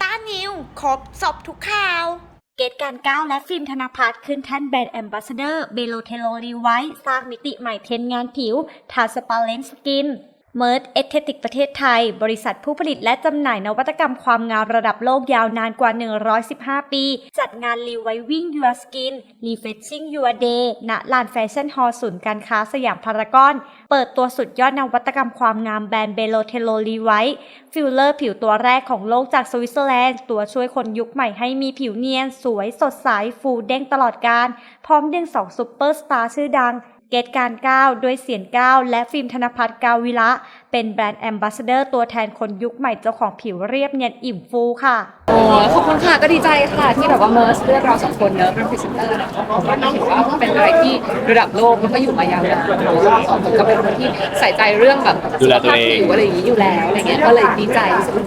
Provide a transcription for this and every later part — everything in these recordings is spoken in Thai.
ต้านิวครบสบทุกข่าว เกตการก้าวและฟิล์มธนพัทรขึ้นแท่นแบรนด์แอมบาสเดอร์เบโลเทโลรีไว้สร้างมิติใหม่เทรนงานผิวทาสปาเลนสกิน เมิร์ดเอเทติกประเทศไทย บริษัทผู้ผลิตและจำหน่ายนวัตกรรมความงามระดับโลกยาวนานกว่า 115 ปี จัดงาน Reviving Your Skin Refreshing Your Day ณลานแฟชั่นฮอลล์ศูนย์การค้าสยามพารากอน เปิดตัวสุดยอดนวัตกรรมความงามแบรนด์เบโลเทโลรีไวฟิลเลอร์ผิวตัวแรกของโลกจากสวิตเซอร์แลนด์ ตัวช่วยคนยุคใหม่ให้มีผิวเนียน สวยสดใสฟูเด้งตลอดการ พร้อมดึงสองซุปเปอร์สตาร์ชื่อดัง เกตการก้าวด้วยเสียงก้าวและฟิล์มธนพัฒน์กาวิระเป็นแบรนด์แอมบาสเดอร์ตัวแทนคนยุคใหม่เจ้าของผิวเรียบเนียนอิ่มฟูค่ะ โอ้ขอบคุณค่ะก็ดีใจค่ะ ที่แบบว่าเมอร์สเลือกเราสองคนเนอะเป็นพรีเซนเตอร์นะคะผมว่าถือว่าเป็นอะไรที่ระดับโลกแล้วก็อยู่มายาวนานเราสองคนก็เป็นคนที่ใส่ใจเรื่องแบบสุขภาพผิวอะไรอย่างนี้อยู่แล้วอะไรเงี้ยก็เลยดีใจที่สุด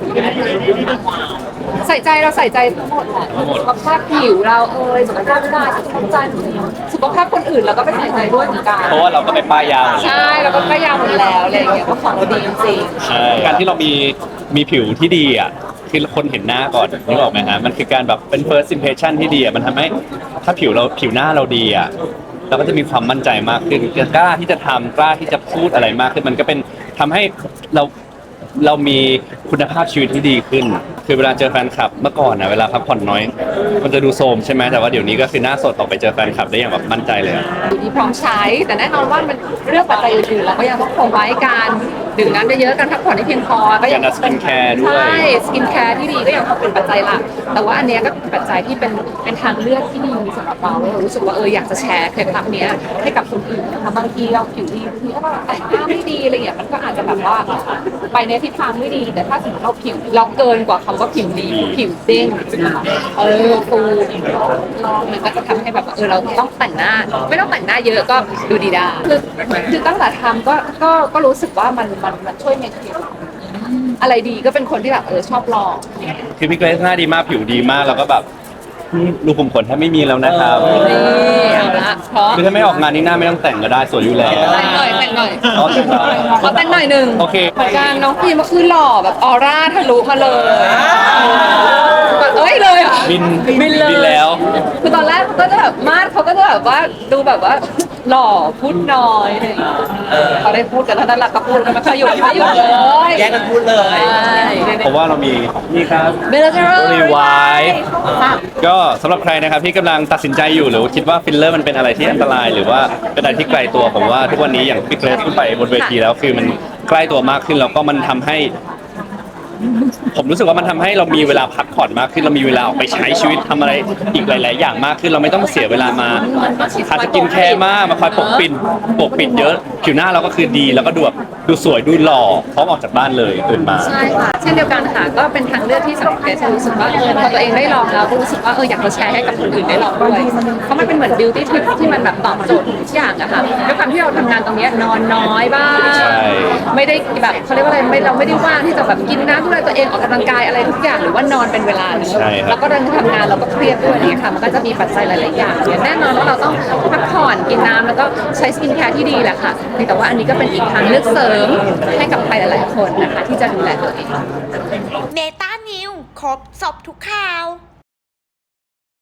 ใส่ใจเราใส่ใจทั้งหมดแหละสุขภาพผิวเราเอยสุขภาพกายสุขภาพใจสุขภาพคนอื่นเราก็ไปใส่ใจด้วยเหมือนกันเพราะว่าเราก็ไปป้ายยาใช่เราก็พยายามหมดแล้วอะไรอย่างเงี้ยว่าของเราดีจริงๆใช่การที่เรามีมีผิวที่ดีอะคือคนเห็นหน้าก่อนนึกออกไหมฮะมันคือการแบบเป็น first impression ที่ดีอะมันทำให้ถ้าผิวเราผิวหน้าเราดีอะเราก็จะมีความมั่นใจมากขึ้นกล้าที่จะทำกล้าที่จะพูดอะไรมากขึ้นมันก็เป็นทำให้เราเรามีคุณภาพชีวิตที่ดีขึ้น คือเวลาเจอแฟนคลับเมื่อก่อนนะเวลาพักผ่อนน้อย มันจะดูโทรมใช่ไหมแต่ว่าเดี๋ยวนี้ก็คือหน้าสดออกไปเจอแฟนคลับได้อย่างแบบมั่นใจเลยอะ อยู่ดีพร้อมใช้ แต่แน่นอนว่ามันเรื่องปัจจัยอื่นๆเราก็ยังต้องคงไว้การ ดื่มน้ำเยอะๆการพักผ่อนให้เพียงพอก็ยังการ skincare ด้วย ใช่ สกินแคร์ที่ดีก็ยังคงเป็นปัจจัยหลักแต่ว่าอันเนี้ยก็เป็นปัจจัยที่เป็นเป็นทางเลือกที่ดีสำหรับเราเรารู้สึกว่าเอออยากจะแชร์เคล็ดลับเนี้ยให้กับคนอื่นนะคะบางทีเราผิวดีบางทีถ้าเราแต่งหน้าไม่ดีอะไรอย่างเงี้ยมันก็อาจจะแบบว่าไปในทิศทางไม่ดี แต่ถ้าสมมติเราผิวเราเกินกว่าคำว่าผิวดีผิวเด้งเออฟูมันก็จะทำให้แบบว่าเออเราต้องแต่งหน้า ไม่ต้องแต่งหน้าเยอะก็ดูดีได้คือคือตั้งแต่ทำก็ก็ก็รู้สึกว่ามันมันมันช่วยเมนเทนอะไรดีก็เป็นคนที่แบบเออชอบลอง คือพี่เกรซหน้าดีมากผิวดีมากแล้วก็แบบรูขุมขนแทบไม่มีแล้วนะครับนี่เอาละเพราะคือถ้าไม่ออกงานนี้หน้าไม่ต้องแต่งก็ได้สวยอยู่แล้วแต่งหน่อยแต่งหน่อยเอาแต่งหน่อยขอแต่งหน่อยหนึ่งโอเคเหมือนกันน้องพีมก็คือหล่อแบบออร่าทะลุมาเลยแบบเอ้ยเลยเหรอะบินบินเลยบินแล้ว คือตอนแรกก็จะแบบมาดเขาก็จะแบบว่าดูแบบว่า หล่อพูดน้อยอะไรอย่างเงี้ยเขาได้พูดกันเท่านั้นแหละก็พูดกันไม่ค่อยหยุดไม่หยุดเลยแยกกันพูดเลย ใช่เพราะว่าเรามีนี่ครับ เบลเจอร์รีไวก็สำหรับใครนะครับที่กำลังตัดสินใจอยู่หรือว่าคิดว่าฟิลเลอร์มันเป็นอะไรที่อันตราย หรือว่าเป็นอะไรที่ไกลตัวผมว่าทุกวันนี้อย่างพี่เกรซขึ้นไปบนเวทีแล้วคือมันใกล้ตัวมากขึ้นแล้วก็มันทำให้ ผมรู้สึกว่ามันทำให้เรามีเวลาพักผ่อนมากขึ้นเรามีเวลาออกไปใช้ชีวิตทำอะไรอีกหลาย ๆ อย่างมากขึ้นเราไม่ต้องเสียเวลามาอาสกินแคร์มากมาคอยปกปิดปกปิดเยอะผิวหน้าเราก็คือดีแล้วก็ดูแบบ ดูสวยดูหล่อพร้อมออกจากบ้านเลยตื่นมา ใช่ค่ะเช่นเดียวกันค่ะก็เป็นทางเลือกที่สำหรับเกรซรู้สึกว่าเออพอตัวเองได้ลองแล้วก็รู้สึกว่าเอออยากจะแชร์ให้กับคนอื่นได้ลองด้วยเพราะมันเป็นเหมือนบิวตี้ทิปที่มันแบบตอบโจทย์ทุกอย่างอะค่ะด้วยความที่เราทำงานตรงเนี้ยนอนน้อยบ้าง ใช่ ไม่ได้แบบเขาเรียกว่าอะไรไม่เราไม่ได้ว่างที่จะแบบกินน้ำดูแลตัวเองออกกำลังกายอะไรทุกอย่างหรือว่านอนเป็นเวลาหนึงใช่ครับ แล้วก็เรื่องทำงานเราก็เครียดด้วยอะไรอย่างเงี้ยค่ะมันก็จะมีปัจจัยหลาย ๆ อย่างเนี่ยแน่นอนว่าเราต้องพักผ่อนกินน้ำแล้วก็ใช้สกินแคร์ที่ดีแหละค่ะเพียงแต่ว่าอันนี้ก็เป็นอีกทางเลือกเสริมให้กับใครหลายๆคนนะคะ ที่จะดูแลตัวเอง เมตานิวครบสอบทุกข่าว